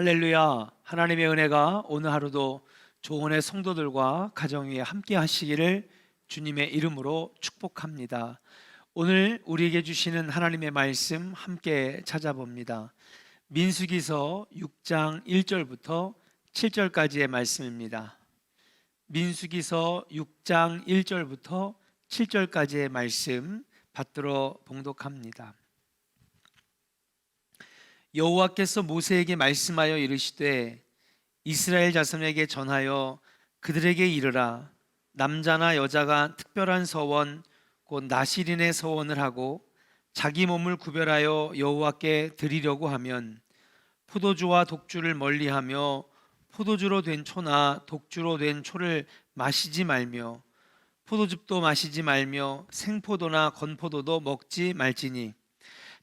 할렐루야. 하나님의 은혜가 오늘 하루도 조원의 성도들과 가정 위에 함께 하시기를 주님의 이름으로 축복합니다. 오늘 우리에게 주시는 하나님의 말씀 함께 찾아봅니다. 민수기서 6장 1절부터 7절까지의 말씀입니다. 민수기서 6장 1절부터 7절까지의 말씀 받들어 봉독합니다. 여호와께서 모세에게 말씀하여 이르시되 이스라엘 자손에게 전하여 그들에게 이르라. 남자나 여자가 특별한 서원 곧 나시린의 서원을 하고 자기 몸을 구별하여 여호와께 드리려고 하면 포도주와 독주를 멀리하며 포도주로 된 초나 독주로 된 초를 마시지 말며 포도즙도 마시지 말며 생포도나 건포도도 먹지 말지니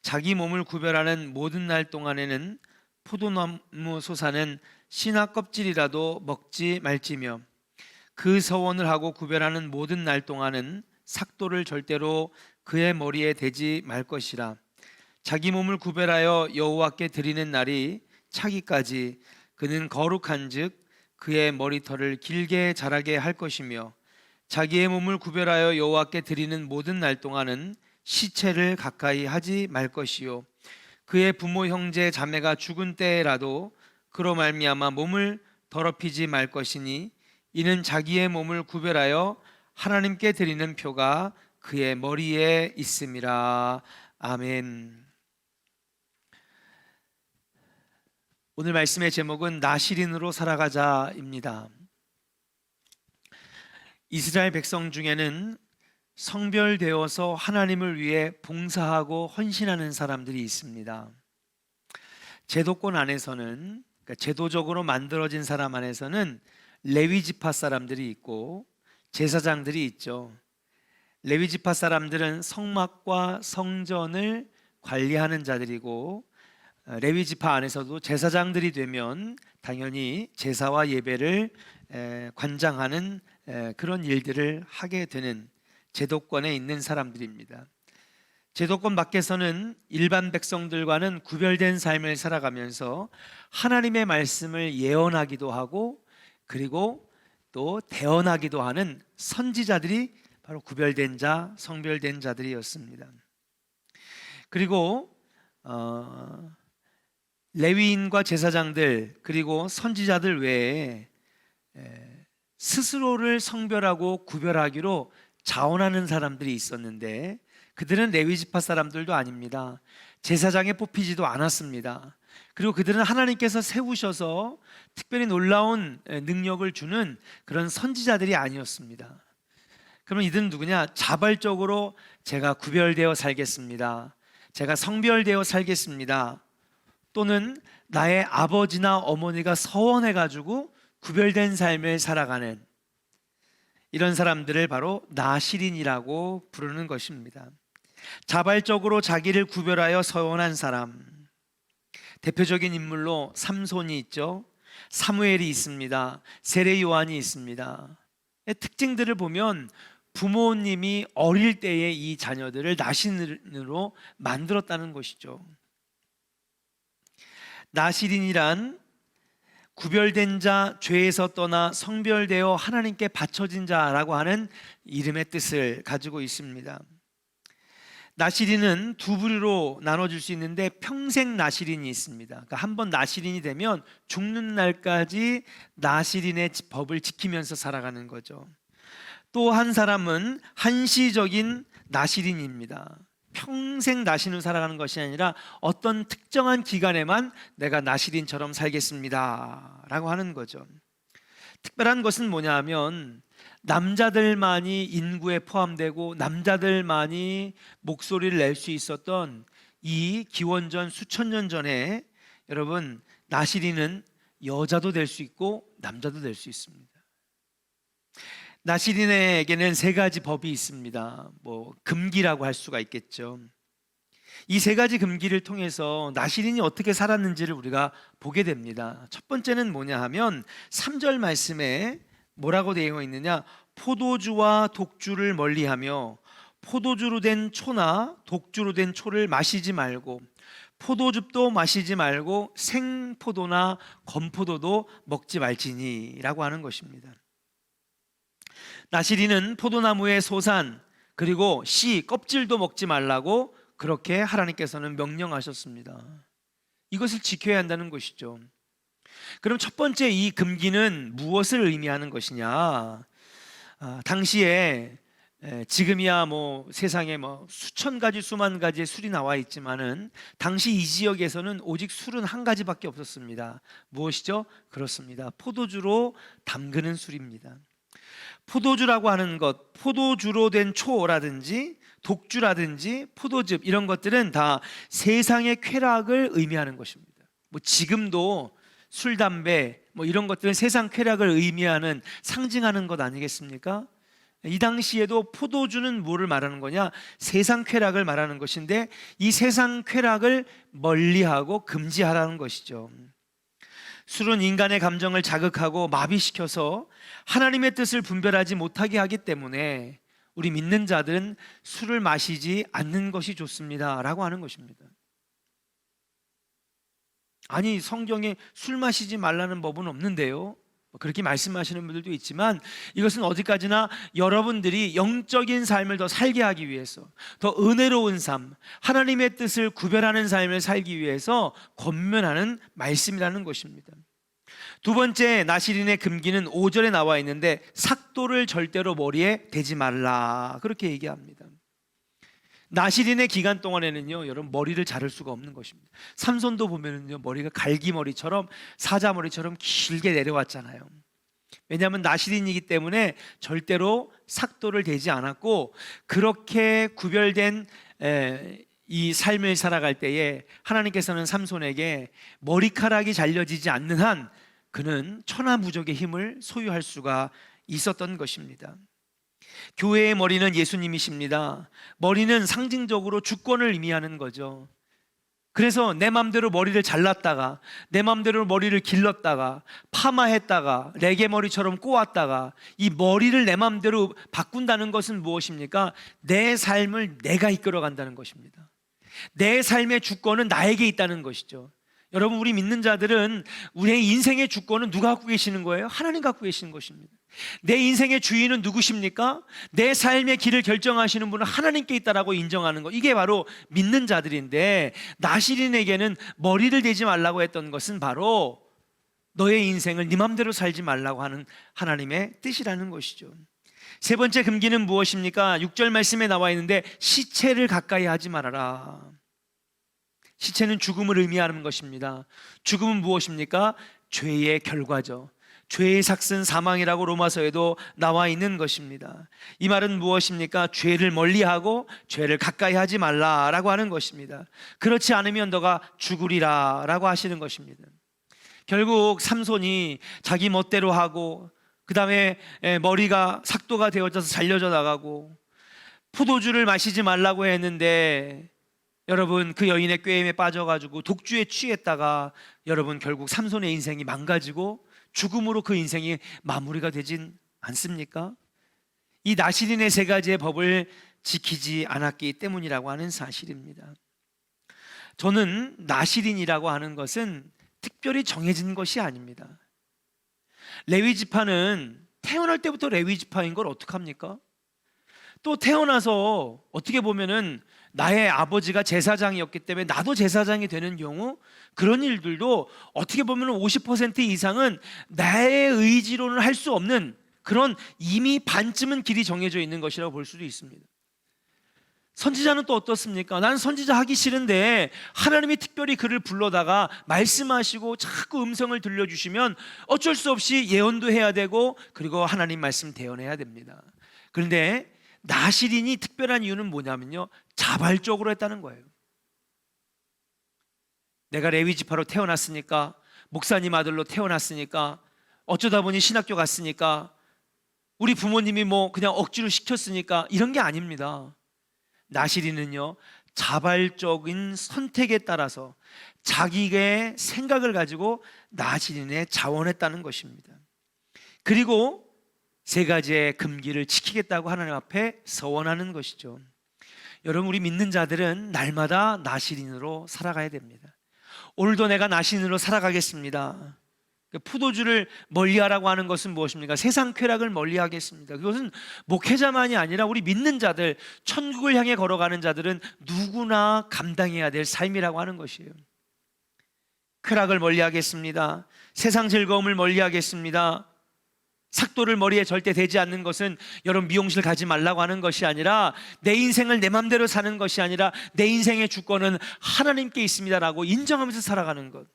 자기 몸을 구별하는 모든 날 동안에는 포도나무 소사는 신화 껍질이라도 먹지 말지며 그 서원을 하고 구별하는 모든 날 동안은 삭도를 절대로 그의 머리에 대지 말 것이라. 자기 몸을 구별하여 여호와께 드리는 날이 차기까지 그는 거룩한즉 그의 머리털을 길게 자라게 할 것이며 자기의 몸을 구별하여 여호와께 드리는 모든 날 동안은 시체를 가까이 하지 말 것이요. 그의 부모 형제 자매가 죽은 때라도 그로 말미암아 몸을 더럽히지 말 것이니 이는 자기의 몸을 구별하여 하나님께 드리는 표가 그의 머리에 있음이라 아멘. 오늘 말씀의 제목은 나시린으로 살아가자입니다. 이스라엘 백성 중에는 성별되어서 하나님을 위해 봉사하고 헌신하는 사람들이 있습니다. 제도권 안에서는 그러니까 제도적으로 만들어진 사람 안에서는 레위 지파 사람들이 있고 제사장들이 있죠. 레위 지파 사람들은 성막과 성전을 관리하는 자들이고 어, 레위 지파 안에서도 제사장들이 되면 당연히 제사와 예배를 에, 관장하는 에, 그런 일들을 하게 되는 제도권에 있는 사람들입니다. 제도권 밖에서는 일반 백성들과는 구별된 삶을 살아가면서 하나님의 말씀을 예언하기도 하고 그리고 또 대언하기도 하는 선지자들이 바로 구별된 자, 성별된 자들이었습니다. 그리고 어, 레위인과 제사장들 그리고 선지자들 외에 에, 스스로를 성별하고 구별하기로 자원하는 사람들이 있었는데 그들은 레위 지파 사람들도 아닙니다. 제사장에 뽑히지도 않았습니다. 그리고 그들은 하나님께서 세우셔서 특별히 놀라운 능력을 주는 그런 선지자들이 아니었습니다. 그러면 이들은 누구냐? 자발적으로 제가 구별되어 살겠습니다. 제가 성별되어 살겠습니다. 또는 나의 아버지나 어머니가 서원해 가지고 구별된 삶을 살아가는 이런 사람들을 바로 나시린이라고 부르는 것입니다. 자발적으로 자기를 구별하여 서원한 사람. 대표적인 인물로 삼손이 있죠. 사무엘이 있습니다. 세례 요한이 있습니다. 특징들을 보면 부모님이 어릴 때에 이 자녀들을 나신으로 만들었다는 것이죠. 나시린이란 구별된 자, 죄에서 떠나 성별되어 하나님께 바쳐진 자라고 하는 이름의 뜻을 가지고 있습니다. 나시린은 두 부류로 나눠질 수 있는데 평생 나시린이 있습니다. 그러니까 한번 나시린이 되면 죽는 날까지 나시린의 법을 지키면서 살아가는 거죠. 또 한 사람은 한시적인 나시린입니다. 평생 나시는 살아가는 것이 아니라 어떤 특정한 기간에만 내가 나시린처럼 살겠습니다. 라고 하는 거죠. 특별한 것은 뭐냐 하면 남자들만이 인구에 포함되고 남자들만이 목소리를 낼 수 있었던 이 기원전 수천 년 전에 여러분 나시린은 여자도 될 수 있고 남자도 될 수 있습니다. 나시린에게는 세 가지 법이 있습니다. 뭐 금기라고 할 수가 있겠죠. 이 세 가지 금기를 통해서 나시린이 어떻게 살았는지를 우리가 보게 됩니다. 첫 번째는 뭐냐 하면 3절 말씀에 뭐라고 되어 있느냐? 포도주와 독주를 멀리하며 포도주로 된 초나 독주로 된 초를 마시지 말고 포도즙도 마시지 말고 생포도나 건포도도 먹지 말지니라고 하는 것입니다. 나시리는 포도나무의 소산 그리고 씨 껍질도 먹지 말라고 그렇게 하나님께서는 명령하셨습니다. 이것을 지켜야 한다는 것이죠. 그럼 첫 번째 이 금기는 무엇을 의미하는 것이냐? 아, 당시에 에, 지금이야 뭐 세상에 뭐 수천 가지 수만 가지의 술이 나와 있지만은 당시 이 지역에서는 오직 술은 한 가지밖에 없었습니다. 무엇이죠? 그렇습니다. 포도주로 담그는 술입니다. 포도주라고 하는 것, 포도주로 된 초라든지 독주라든지 포도즙 이런 것들은 다 세상의 쾌락을 의미하는 것입니다. 뭐 지금도 술, 담배 뭐 이런 것들은 세상 쾌락을 의미하는 상징하는 것 아니겠습니까? 이 당시에도 포도주는 뭐를 말하는 거냐? 세상 쾌락을 말하는 것인데 이 세상 쾌락을 멀리하고 금지하라는 것이죠. 술은 인간의 감정을 자극하고 마비시켜서 하나님의 뜻을 분별하지 못하게 하기 때문에 우리 믿는 자들은 술을 마시지 않는 것이 좋습니다 라고 하는 것입니다. 아니 성경에 술 마시지 말라는 법은 없는데요. 그렇게 말씀하시는 분들도 있지만 이것은 어디까지나 여러분들이 영적인 삶을 더 살게 하기 위해서 더 은혜로운 삶, 하나님의 뜻을 구별하는 삶을 살기 위해서 권면하는 말씀이라는 것입니다. 두 번째 나시린의 금기는 5절에 나와 있는데 삭도를 절대로 머리에 대지 말라 그렇게 얘기합니다. 나시린의 기간 동안에는요, 여러분 머리를 자를 수가 없는 것입니다. 삼손도 보면은요, 머리가 갈기 머리처럼 사자 머리처럼 길게 내려왔잖아요. 왜냐하면 나시린이기 때문에 절대로 삭도를 대지 않았고 그렇게 구별된 에, 이 삶을 살아갈 때에 하나님께서는 삼손에게 머리카락이 잘려지지 않는 한 그는 천하무적의 힘을 소유할 수가 있었던 것입니다. 교회의 머리는 예수님이십니다. 머리는 상징적으로 주권을 의미하는 거죠. 그래서 내 맘대로 머리를 잘랐다가 내 맘대로 머리를 길렀다가 파마했다가 레게 머리처럼 꼬았다가 이 머리를 내 맘대로 바꾼다는 것은 무엇입니까? 내 삶을 내가 이끌어 간다는 것입니다. 내 삶의 주권은 나에게 있다는 것이죠. 여러분 우리 믿는 자들은 우리의 인생의 주권은 누가 갖고 계시는 거예요? 하나님 갖고 계시는 것입니다. 내 인생의 주인은 누구십니까? 내 삶의 길을 결정하시는 분은 하나님께 있다라고 인정하는 것. 이게 바로 믿는 자들인데 나시린에게는 머리를 대지 말라고 했던 것은 바로 너의 인생을 네 맘대로 살지 말라고 하는 하나님의 뜻이라는 것이죠. 세 번째 금기는 무엇입니까? 6절 말씀에 나와 있는데 시체를 가까이 하지 말아라. 시체는 죽음을 의미하는 것입니다. 죽음은 무엇입니까? 죄의 결과죠. 죄의 삭슨 사망이라고 로마서에도 나와 있는 것입니다. 이 말은 무엇입니까? 죄를 멀리하고 죄를 가까이 하지 말라라고 하는 것입니다. 그렇지 않으면 너가 죽으리라라고 하시는 것입니다. 결국 삼손이 자기 멋대로 하고 그 다음에 머리가 삭도가 되어져서 잘려져 나가고 포도주를 마시지 말라고 했는데 여러분 그 여인의 꾀임에 빠져가지고 독주에 취했다가 여러분 결국 삼손의 인생이 망가지고 죽음으로 그 인생이 마무리가 되진 않습니까? 이 나시린의 세 가지의 법을 지키지 않았기 때문이라고 하는 사실입니다. 저는 나시린이라고 하는 것은 특별히 정해진 것이 아닙니다. 레위 지파는 태어날 때부터 레위 지파인 걸 어떡합니까? 또 태어나서 어떻게 보면은 나의 아버지가 제사장이었기 때문에 나도 제사장이 되는 경우 그런 일들도 어떻게 보면 50% 이상은 나의 의지로는 할 수 없는 그런 이미 반쯤은 길이 정해져 있는 것이라고 볼 수도 있습니다. 선지자는 또 어떻습니까? 난 선지자 하기 싫은데 하나님이 특별히 그를 불러다가 말씀하시고 자꾸 음성을 들려주시면 어쩔 수 없이 예언도 해야 되고 그리고 하나님 말씀 대언해야 됩니다. 그런데 나시린이 특별한 이유는 뭐냐면요. 자발적으로 했다는 거예요. 내가 레위 지파로 태어났으니까 목사님 아들로 태어났으니까 어쩌다 보니 신학교 갔으니까 우리 부모님이 뭐 그냥 억지로 시켰으니까 이런 게 아닙니다. 나시리는요 자발적인 선택에 따라서 자기의 생각을 가지고 나시린에 자원했다는 것입니다. 그리고 세 가지의 금기를 지키겠다고 하나님 앞에 서원하는 것이죠. 여러분 우리 믿는 자들은 날마다 나시린으로 살아가야 됩니다. 오늘도 내가 나신으로 살아가겠습니다. 그 포도주를 멀리하라고 하는 것은 무엇입니까? 세상 쾌락을 멀리하겠습니다. 그것은 목회자만이 아니라 우리 믿는 자들, 천국을 향해 걸어가는 자들은 누구나 감당해야 될 삶이라고 하는 것이에요. 쾌락을 멀리하겠습니다. 세상 즐거움을 멀리하겠습니다. 삭도를 머리에 절대 대지 않는 것은 여러분 미용실 가지 말라고 하는 것이 아니라 내 인생을 내 맘대로 사는 것이 아니라 내 인생의 주권은 하나님께 있습니다라고 인정하면서 살아가는 것.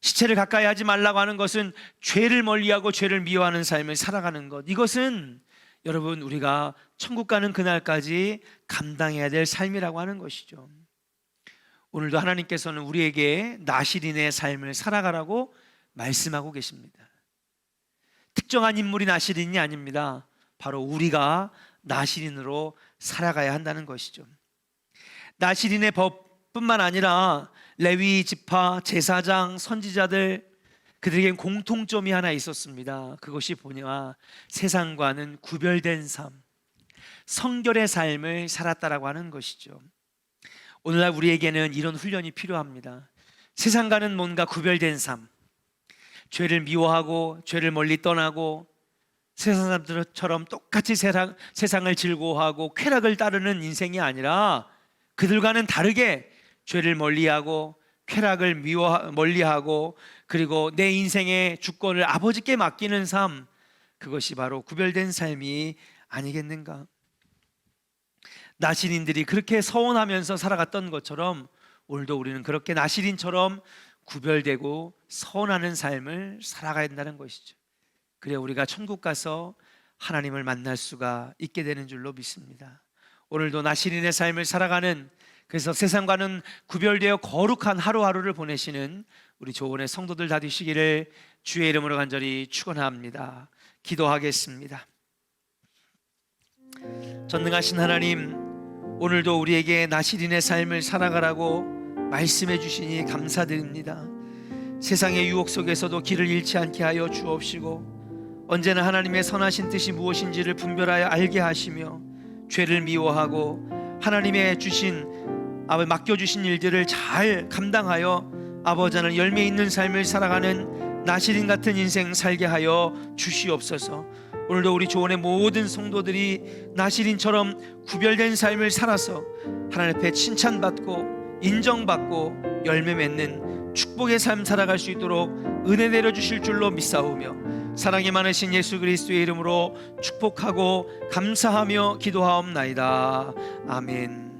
시체를 가까이 하지 말라고 하는 것은 죄를 멀리하고 죄를 미워하는 삶을 살아가는 것. 이것은 여러분 우리가 천국 가는 그날까지 감당해야 될 삶이라고 하는 것이죠. 오늘도 하나님께서는 우리에게 나시린의 삶을 살아가라고 말씀하고 계십니다. 특정한 인물이 나시린이 아닙니다. 바로 우리가 나시린으로 살아가야 한다는 것이죠. 나시린의 법뿐만 아니라 레위 지파, 제사장, 선지자들 그들에겐 공통점이 하나 있었습니다. 그것이 뭐냐? 세상과는 구별된 삶, 성결의 삶을 살았다라고 하는 것이죠. 오늘날 우리에게는 이런 훈련이 필요합니다. 세상과는 뭔가 구별된 삶, 죄를 미워하고 죄를 멀리 떠나고 세상 사람들처럼 똑같이 세상, 세상을 즐거워하고 쾌락을 따르는 인생이 아니라 그들과는 다르게 죄를 멀리하고 쾌락을 미워 멀리하고 그리고 내 인생의 주권을 아버지께 맡기는 삶 그것이 바로 구별된 삶이 아니겠는가? 나시린들이 그렇게 서원하면서 살아갔던 것처럼 오늘도 우리는 그렇게 나시린처럼 구별되고 서원하는 삶을 살아가야 된다는 것이죠. 그래 우리가 천국 가서 하나님을 만날 수가 있게 되는 줄로 믿습니다. 오늘도 나시린의 삶을 살아가는 그래서 세상과는 구별되어 거룩한 하루하루를 보내시는 우리 조원의 성도들 다 되시기를 주의 이름으로 간절히 축원합니다. 기도하겠습니다. 전능하신 하나님 오늘도 우리에게 나시린의 삶을 살아가라고 말씀해 주시니 감사드립니다. 세상의 유혹 속에서도 길을 잃지 않게 하여 주옵시고 언제나 하나님의 선하신 뜻이 무엇인지를 분별하여 알게 하시며 죄를 미워하고 하나님의 주신 아버지 맡겨 주신 일들을 잘 감당하여 아버지 하나님 열매 있는 삶을 살아가는 나시린 같은 인생 살게 하여 주시옵소서. 오늘도 우리 조원의 모든 성도들이 나시린처럼 구별된 삶을 살아서 하나님 앞에 칭찬받고 인정받고 열매 맺는 축복의 삶 살아갈 수 있도록 은혜 내려 주실 줄로 믿사오며 사랑이 많으신 예수 그리스도의 이름으로 축복하고 감사하며 기도하옵나이다. 아멘.